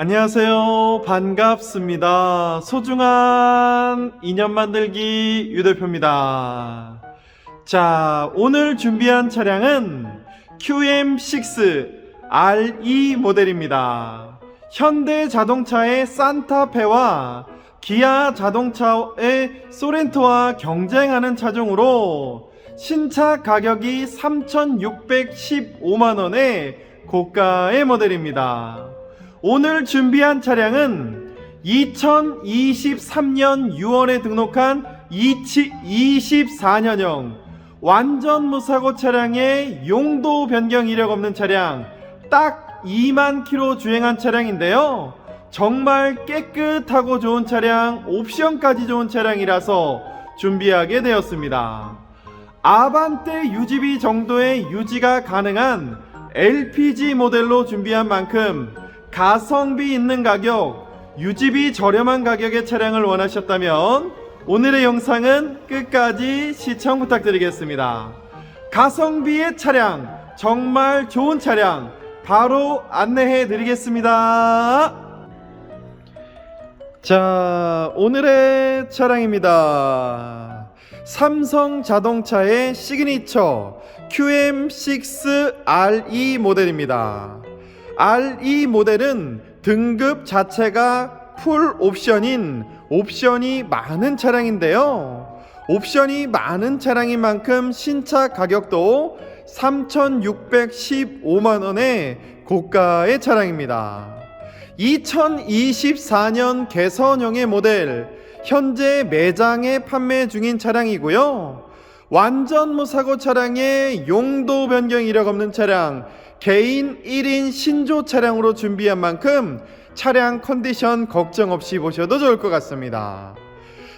안녕하세요. 반갑습니다. 소중한 인연 만들기 유대표입니다. 자, 오늘 준비한 차량은 QM6 RE 모델입니다. 현대 자동차의 산타페와 기아 자동차의 소렌토와 경쟁하는 차종으로 신차 가격이 3,615만원의 고가의 모델입니다. 오늘 준비한 차량은 2023년 6월에 등록한 24년형 완전 무사고 차량의 용도 변경 이력 없는 차량 딱 2만 킬로 주행한 차량인데요. 정말 깨끗하고 좋은 차량, 옵션까지 좋은 차량이라서 준비하게 되었습니다. 아반떼 유지비 정도의 유지가 가능한 LPG 모델로 준비한 만큼 가성비 있는 가격, 유지비 저렴한 가격의 차량을 원하셨다면 오늘의 영상은 끝까지 시청 부탁드리겠습니다. 가성비의 차량, 정말 좋은 차량, 바로 안내해 드리겠습니다. 자, 오늘의 차량입니다. 삼성 자동차의 시그니처 QM6RE 모델입니다. RE 모델은 등급 자체가 풀 옵션인 옵션이 많은 차량인데요. 옵션이 많은 차량인 만큼 신차 가격도 3,615만원의 고가의 차량입니다. 2024년 개선형의 모델, 현재 매장에 판매 중인 차량이고요. 완전 무사고 차량의 용도 변경 이력 없는 차량, 개인 1인 신조 차량으로 준비한 만큼 차량 컨디션 걱정 없이 보셔도 좋을 것 같습니다.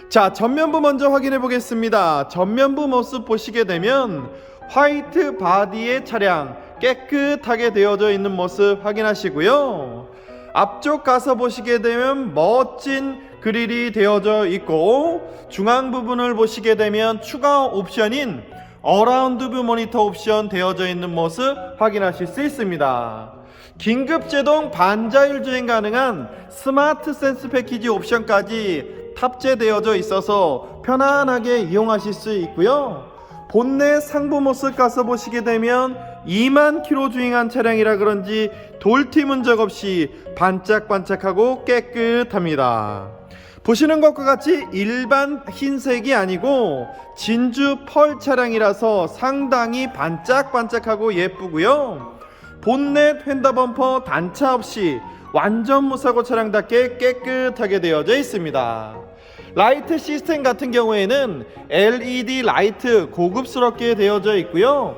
자, 전면부 먼저 확인해 보겠습니다. 전면부 모습 보시게 되면 화이트 바디의 차량 깨끗하게 되어져 있는 모습 확인하시고요. 앞쪽 가서 보시게 되면 멋진 그릴이 되어져 있고 중앙 부분을 보시게 되면 추가 옵션인 어라운드 뷰 모니터 옵션 되어져 있는 모습 확인하실 수 있습니다. 긴급 제동 반자율 주행 가능한 스마트 센스 패키지 옵션까지 탑재되어져 있어서 편안하게 이용하실 수 있고요. 본넷 상부 모습 가서 보시게 되면 2만 킬로 주행한 차량이라 그런지 돌티 문적 없이 반짝반짝하고 깨끗합니다. 보시는 것과 같이 일반 흰색이 아니고 진주 펄 차량이라서 상당히 반짝반짝하고 예쁘고요. 본넷 휀더 범퍼 단차 없이 완전 무사고 차량답게 깨끗하게 되어져 있습니다. 라이트 시스템 같은 경우에는 LED 라이트 고급스럽게 되어져 있고요.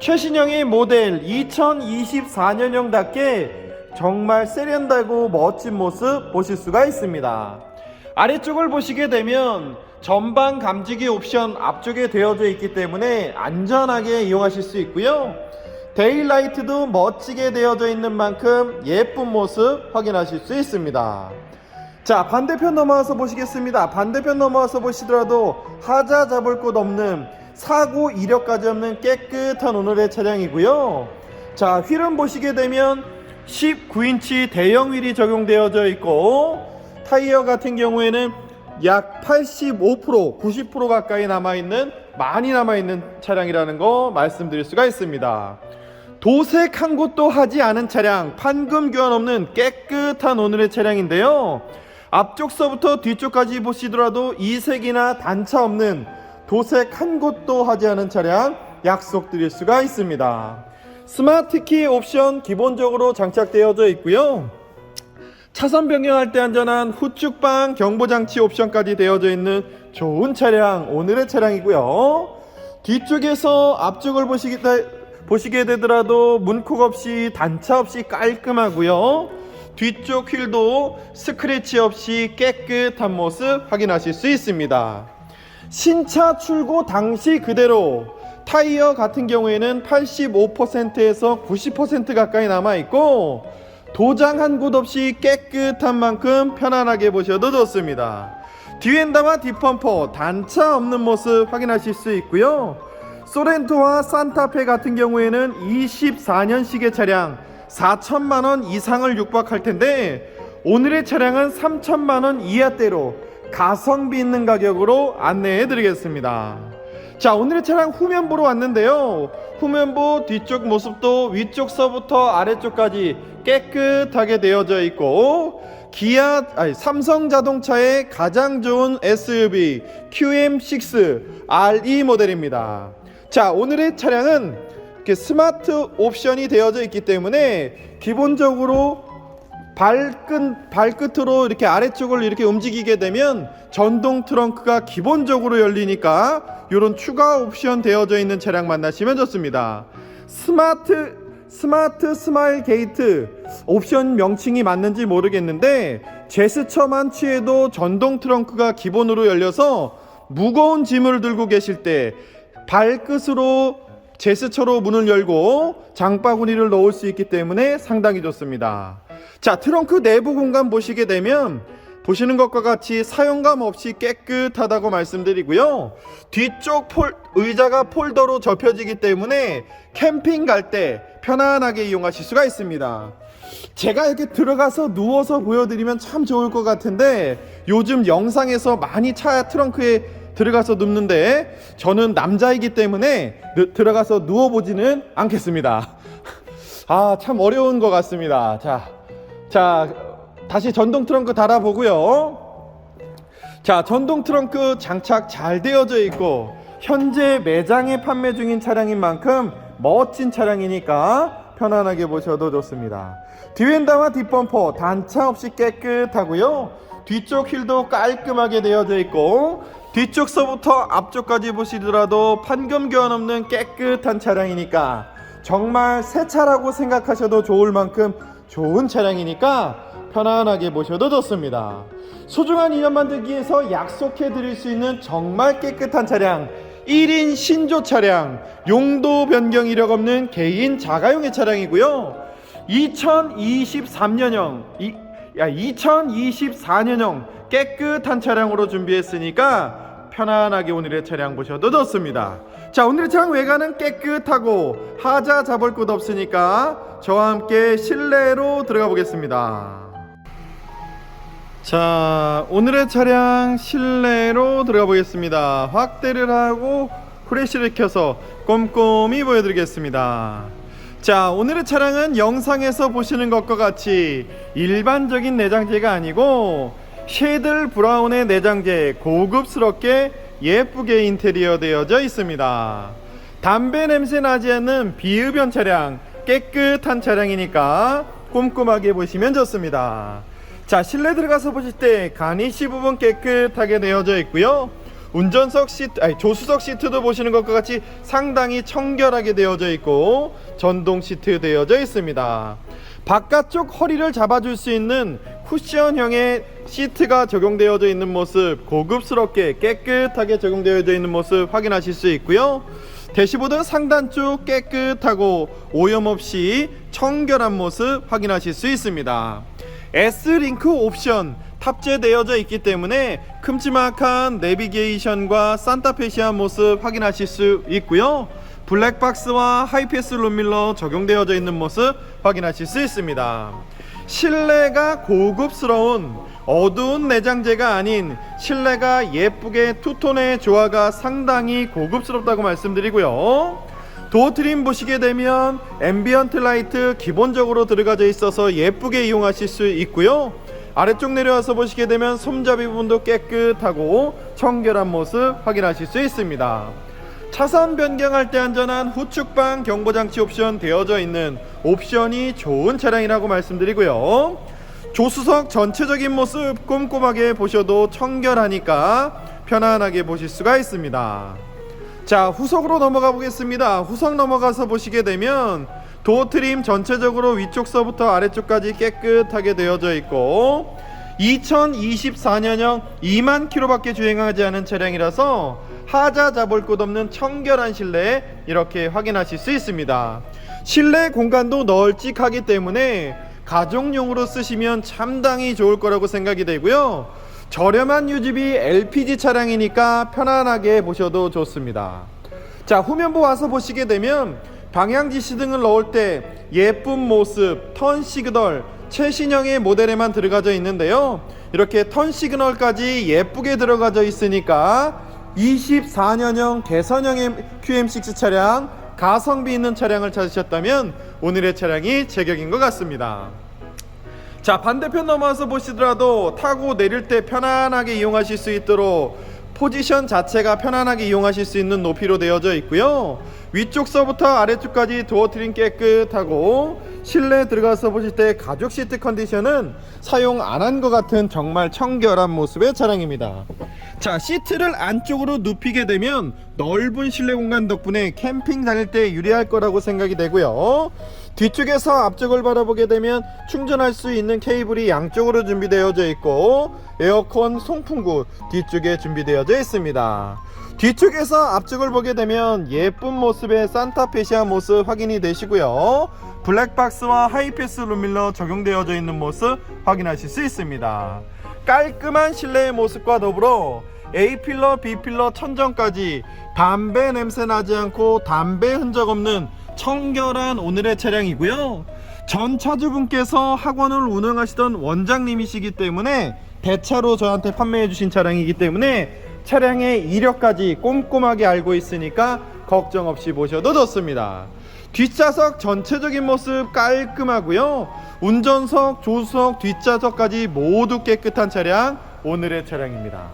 최신형의 모델 2024년형답게 정말 세련되고 멋진 모습 보실 수가 있습니다. 아래쪽을 보시게 되면 전방 감지기 옵션 앞쪽에 되어져 있기 때문에 안전하게 이용하실 수 있고요. 데일라이트도 멋지게 되어져 있는 만큼 예쁜 모습 확인하실 수 있습니다. 자 반대편 넘어와서 보시겠습니다. 반대편 넘어와서 보시더라도 하자 잡을 곳 없는 사고 이력까지 없는 깨끗한 오늘의 차량이고요. 자 휠은 보시게 되면 19인치 대형 휠이 적용되어져 있고 타이어 같은 경우에는 약 85% 90% 가까이 남아있는 많이 남아있는 차량이라는 거 말씀드릴 수가 있습니다. 도색 한 곳도 하지 않은 차량 판금 교환 없는 깨끗한 오늘의 차량인데요. 앞쪽서부터 뒤쪽까지 보시더라도 이색이나 단차 없는 도색 한 곳도 하지 않은 차량 약속드릴 수가 있습니다. 스마트키 옵션 기본적으로 장착되어져 있고요. 차선 변경할 때 안전한 후측방 경보장치 옵션까지 되어져 있는 좋은 차량 오늘의 차량이고요. 뒤쪽에서 앞쪽을 보시게, 보시게 되더라도 문콕 없이 단차 없이 깔끔하고요. 뒤쪽 휠도 스크래치 없이 깨끗한 모습 확인하실 수 있습니다. 신차 출고 당시 그대로 타이어 같은 경우에는 85%에서 90% 가까이 남아 있고 도장 한 곳 없이 깨끗한 만큼 편안하게 보셔도 좋습니다. 뒤엔다마 뒷펌퍼 단차 없는 모습 확인하실 수 있고요. 소렌토와 산타페 같은 경우에는 24년식의 차량 4천만 원 이상을 육박할 텐데 오늘의 차량은 3천만 원 이하대로 가성비 있는 가격으로 안내해 드리겠습니다. 자, 오늘의 차량 후면부로 왔는데요. 후면부 뒤쪽 모습도 위쪽서부터 아래쪽까지 깨끗하게 되어져 있고 기아 아니 삼성 자동차의 가장 좋은 SUV QM6 RE 모델입니다. 자, 오늘의 차량은 이렇게 스마트 옵션이 되어져 있기 때문에 기본적으로 발끝 발끝으로 이렇게 아래쪽을 이렇게 움직이게 되면 전동 트렁크가 기본적으로 열리니까 이런 추가 옵션 되어져 있는 차량 만나시면 좋습니다. 스마트 스마트 스마일 게이트 옵션 명칭이 맞는지 모르겠는데 제스처만 취해도 전동 트렁크가 기본으로 열려서 무거운 짐을 들고 계실 때 발끝으로 제스처로 문을 열고 장바구니를 넣을 수 있기 때문에 상당히 좋습니다. 자, 트렁크 내부 공간 보시게 되면 보시는 것과 같이 사용감 없이 깨끗하다고 말씀드리고요. 뒤쪽 폴, 의자가 폴더로 접혀지기 때문에 캠핑 갈 때 편안하게 이용하실 수가 있습니다. 제가 이렇게 들어가서 누워서 보여드리면 참 좋을 것 같은데 요즘 영상에서 많이 차 트렁크에 들어가서 눕는데 저는 남자이기 때문에 누- 들어가서 누워보지는 않겠습니다. 아, 참 어려운 것 같습니다. 자, 자, 다시 전동 트렁크 달아보고요. 자, 전동 트렁크 장착 잘 되어져 있고 현재 매장에 판매 중인 차량인 만큼 멋진 차량이니까 편안하게 보셔도 좋습니다. 뒤엔다와 뒷범퍼 단차 없이 깨끗하고요. 뒤쪽 휠도 깔끔하게 되어져 있고 뒤쪽서부터 앞쪽까지 보시더라도 판금 교환 없는 깨끗한 차량이니까 정말 새 차라고 생각하셔도 좋을 만큼 좋은 차량이니까 편안하게 모셔도 좋습니다. 소중한 인연 만들기 위해서 약속해 드릴 수 있는 정말 깨끗한 차량 1인 신조 차량 용도 변경 이력 없는 개인 자가용의 차량이고요. 2023년형 이, 야 2024년형 깨끗한 차량으로 준비했으니까 편안하게 오늘의 차량 보셔도 좋습니다. 자 오늘의 차량 외관은 깨끗하고 하자 잡을 곳 없으니까 저와 함께 실내로 들어가 보겠습니다. 자 오늘의 차량 실내로 들어가 보겠습니다. 확대를 하고 프레시를 켜서 꼼꼼히 보여드리겠습니다. 자 오늘의 차량은 영상에서 보시는 것과 같이 일반적인 내장재가 아니고 쉐들 브라운의 내장재 고급스럽게 예쁘게 인테리어 되어져 있습니다 담배 냄새 나지 않는 비흡연 차량 깨끗한 차량이니까 꼼꼼하게 보시면 좋습니다 자 실내 들어가서 보실 때 가니시 부분 깨끗하게 되어져 있고요 운전석 시트, 아니 조수석 시트도 보시는 것과 같이 상당히 청결하게 되어져 있고 전동 시트 되어져 있습니다. 바깥쪽 허리를 잡아줄 수 있는 쿠션형의 시트가 적용되어져 있는 모습 고급스럽게 깨끗하게 적용되어져 있는 모습 확인하실 수 있고요. 대시보드 상단 쪽 깨끗하고 오염 없이 청결한 모습 확인하실 수 있습니다. S링크 옵션 탑재되어져 있기 때문에 큼지막한 내비게이션과 산타페시한 모습 확인하실 수 있고요. 블랙박스와 하이패스 룸밀러 적용되어져 있는 모습 확인하실 수 있습니다. 실내가 고급스러운 어두운 내장재가 아닌 실내가 예쁘게 투톤의 조화가 상당히 고급스럽다고 말씀드리고요. 도어 트림 보시게 되면 앰비언트 라이트 기본적으로 들어가져 있어서 예쁘게 이용하실 수 있고요. 아래쪽 내려와서 보시게 되면 손잡이 부분도 깨끗하고 청결한 모습 확인하실 수 있습니다. 차선 변경할 때 안전한 후측방 경보장치 옵션 되어져 있는 옵션이 좋은 차량이라고 말씀드리고요. 조수석 전체적인 모습 꼼꼼하게 보셔도 청결하니까 편안하게 보실 수가 있습니다. 자 후석으로 넘어가 보겠습니다. 후석 넘어가서 보시게 되면 도어 트림 전체적으로 위쪽서부터 아래쪽까지 깨끗하게 되어져 있고 2024년형 2만 킬로밖에 주행하지 않은 차량이라서 하자 잡을 곳 없는 청결한 실내 이렇게 확인하실 수 있습니다. 실내 공간도 널찍하기 때문에 가족용으로 쓰시면 참당히 좋을 거라고 생각이 되고요 저렴한 유지비 LPG 차량이니까 편안하게 보셔도 좋습니다. 자, 후면부 와서 보시게 되면 방향 지 시등을 넣을 때 예쁜 모습, 턴 시그널, 최신형의 모델에만 들어가져 있는데요. 이렇게 턴 시그널까지 예쁘게 들어가져 있으니까 24년형 개선형의 QM6 차량 가성비 있는 차량을 찾으셨다면 오늘의 차량이 제격인 것 같습니다. 자 반대편 넘어와서 보시더라도 타고 내릴 때 편안하게 이용하실 수 있도록 포지션 자체가 편안하게 이용하실 수 있는 높이로 되어져 있고요. 위쪽서부터 아래쪽까지 도어 트림 깨끗하고 실내 들어가서 보실 때 가죽 시트 컨디션은 사용 안 한 것 같은 정말 청결한 모습의 차량입니다. 자 시트를 안쪽으로 눕히게 되면 넓은 실내 공간 덕분에 캠핑 다닐 때 유리할 거라고 생각이 되고요 뒤쪽에서 앞쪽을 바라보게 되면 충전할 수 있는 케이블이 양쪽으로 준비되어져 있고 에어컨 송풍구 뒤쪽에 준비되어져 있습니다. 뒤쪽에서 앞쪽을 보게 되면 예쁜 모습의 산타페시아 모습 확인이 되시고요. 블랙박스와 하이패스 룸밀러 적용되어져 있는 모습 확인하실 수 있습니다. 깔끔한 실내의 모습과 더불어 A필러, B필러, 천정까지 담배 냄새 나지 않고 담배 흔적 없는 청결한 오늘의 차량이고요. 전 차주분께서 학원을 운영하시던 원장님이시기 때문에 대차로 저한테 판매해 주신 차량이기 때문에 차량의 이력까지 꼼꼼하게 알고 있으니까 걱정 없이 보셔도 좋습니다. 뒷좌석 전체적인 모습 깔끔하고요. 운전석, 조수석, 뒷좌석까지 모두 깨끗한 차량 오늘의 차량입니다.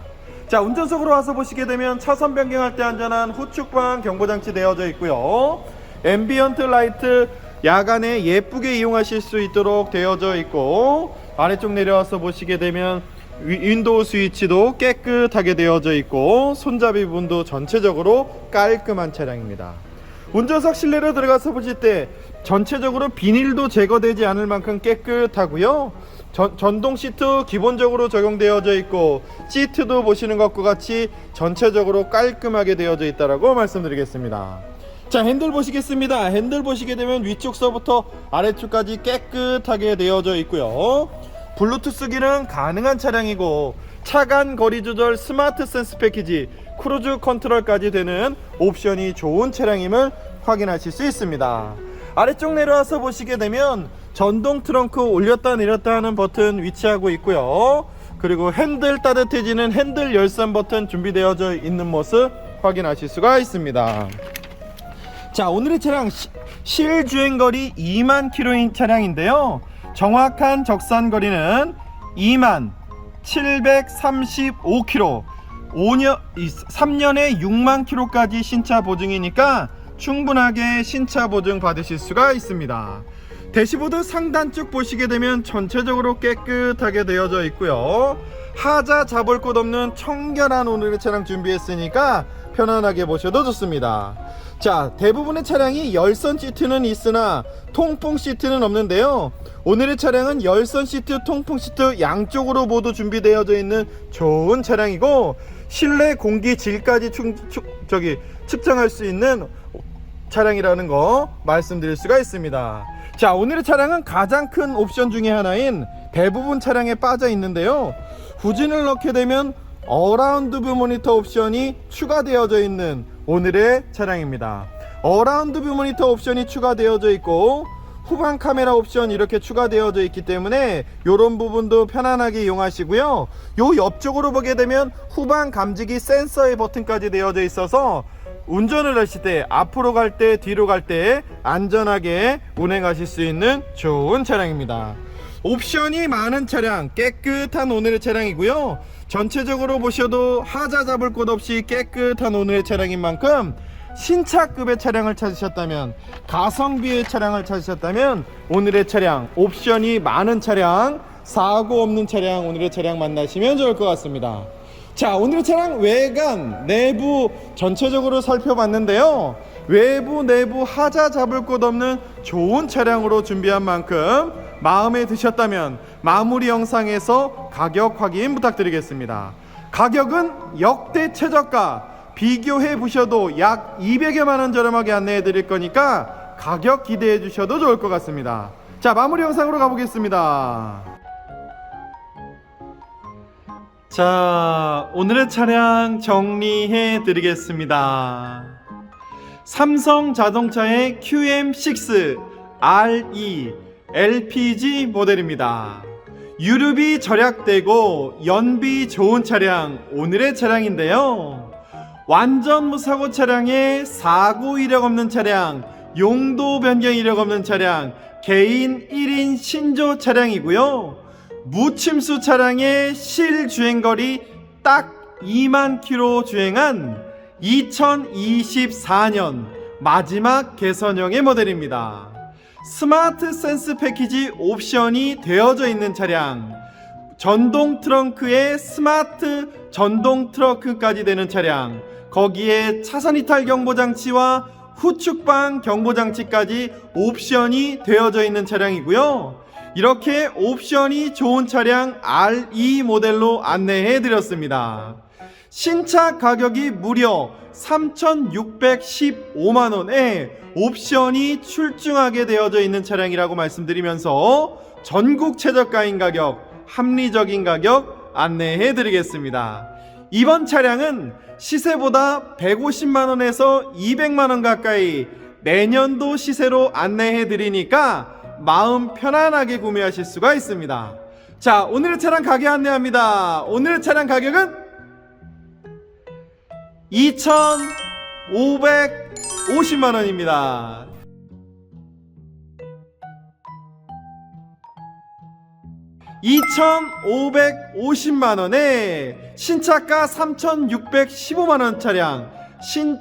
자 운전석으로 와서 보시게 되면 차선 변경할 때 안전한 후측방 경보장치 되어져 있고요. 앰비언트 라이트 야간에 예쁘게 이용하실 수 있도록 되어져 있고 아래쪽 내려와서 보시게 되면 위- 윈도우 스위치도 깨끗하게 되어져 있고 손잡이 부분도 전체적으로 깔끔한 차량입니다. 운전석 실내로 들어가서 보실 때 전체적으로 비닐도 제거되지 않을 만큼 깨끗하고요. 전, 전동 시트 기본적으로 적용되어져 있고 시트도 보시는 것과 같이 전체적으로 깔끔하게 되어져 있다라고 말씀드리겠습니다. 자 핸들 보시겠습니다. 핸들 보시게 되면 위쪽서부터 아래쪽까지 깨끗하게 되어져 있고요. 블루투스 기능 가능한 차량이고 차간 거리 조절 스마트 센스 패키지 크루즈 컨트롤까지 되는 옵션이 좋은 차량임을 확인하실 수 있습니다. 아래쪽 내려와서 보시게 되면 전동 트렁크 올렸다 내렸다 하는 버튼 위치하고 있고요. 그리고 핸들 따뜻해지는 핸들 열선 버튼 준비되어져 있는 모습 확인하실 수가 있습니다. 자 오늘의 차량 시- 실주행거리 2만 킬로인 차량인데요. 정확한 적산거리는 2만 735킬로 5년, 3년에 6만 킬로까지 신차 보증이니까 충분하게 신차 보증 받으실 수가 있습니다. 대시보드 상단 쪽 보시게 되면 전체적으로 깨끗하게 되어져 있고요. 하자 잡을 곳 없는 청결한 오늘의 차량 준비했으니까 편안하게 보셔도 좋습니다 자 대부분의 차량이 열선 시트는 있으나 통풍 시트는 없는데요 오늘의 차량은 열선 시트 통풍 시트 양쪽으로 모두 준비되어져 있는 좋은 차량이고 실내 공기 질까지 충, 충- 저기 측정할 수 있는 차량이라는 거 말씀드릴 수가 있습니다. 자, 오늘의 차량은 가장 큰 옵션 중에 하나인 대부분 차량에 빠져 있는데요. 후진을 넣게 되면 어라운드 뷰 모니터 옵션이 추가되어져 있는 오늘의 차량입니다. 어라운드 뷰 모니터 옵션이 추가되어져 있고 후방 카메라 옵션 이렇게 추가되어져 있기 때문에 이런 부분도 편안하게 이용하시고요. 요 옆쪽으로 보게 되면 후방 감지기 센서의 버튼까지 되어져 있어서 운전을 하실 때 앞으로 갈 때 뒤로 갈 때 안전하게 운행하실 수 있는 좋은 차량입니다. 옵션이 많은 차량 깨끗한 오늘의 차량이고요. 전체적으로 보셔도 하자 잡을 곳 없이 깨끗한 오늘의 차량인 만큼 신차급의 차량을 찾으셨다면 가성비의 차량을 찾으셨다면 오늘의 차량 옵션이 많은 차량 사고 없는 차량 오늘의 차량 만나시면 좋을 것 같습니다. 자, 오늘의 차량 외관, 내부 전체적으로 살펴봤는데요. 외부, 내부 하자 잡을 곳 없는 좋은 차량으로 준비한 만큼 마음에 드셨다면 마무리 영상에서 가격 확인 부탁드리겠습니다. 가격은 역대 최저가 비교해 보셔도 약 200여만 원 저렴하게 안내해 드릴 거니까 가격 기대해 주셔도 좋을 것 같습니다. 자, 마무리 영상으로 가보겠습니다. 자, 오늘의 차량 정리해 드리겠습니다. 삼성 자동차의 QM6 RE LPG 모델입니다. 유류비 절약되고 연비 좋은 차량 오늘의 차량인데요. 완전 무사고 차량에 사고 이력 없는 차량, 용도 변경 이력 없는 차량, 개인 1인 신조 차량이고요. 무침수 차량의 실주행거리 딱 2만 킬로 주행한 2024년 마지막 개선형의 모델입니다. 스마트 센스 패키지 옵션이 되어져 있는 차량, 전동 트렁크에 스마트 전동 트렁크까지 되는 차량, 거기에 차선 이탈 경보 장치와 후측방 경보 장치까지 옵션이 되어져 있는 차량이고요. 이렇게 옵션이 좋은 차량 RE 모델로 안내해 드렸습니다. 신차 가격이 무려 3,615만 원에 옵션이 출중하게 되어져 있는 차량이라고 말씀드리면서 전국 최저가인 가격, 합리적인 가격 안내해 드리겠습니다. 이번 차량은 시세보다 150만 원에서 200만 원 가까이 내년도 시세로 안내해 드리니까 마음 편안하게 구매하실 수가 있습니다. 자, 오늘의 차량 가격 안내합니다. 오늘의 차량 가격은 2,550만 원입니다. (2,550만 원에) 신차가 (3,615만 원) 차량 신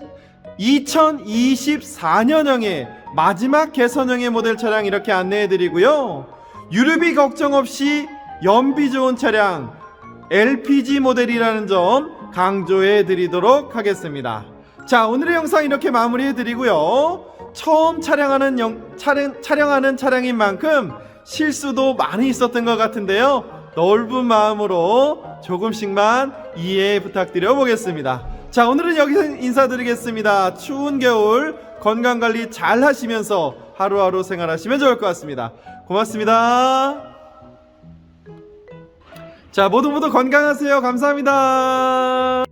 2024년형의 마지막 개선형의 모델 차량 이렇게 안내해 드리고요 유류비 걱정 없이 연비 좋은 차량 LPG 모델이라는 점 강조해 드리도록 하겠습니다. 자, 오늘의 영상 이렇게 마무리해 드리고요. 처음 촬영하는 영, 촬영, 촬영하는 차량인 만큼 실수도 많이 있었던 것 같은데요. 넓은 마음으로 조금씩만 이해 부탁드려 보겠습니다. 자, 오늘은 여기서 인사드리겠습니다. 추운 겨울 건강 관리 잘 하시면서 하루하루 생활하시면 좋을 것 같습니다. 고맙습니다. 자, 모두 모두 건강하세요. 감사합니다.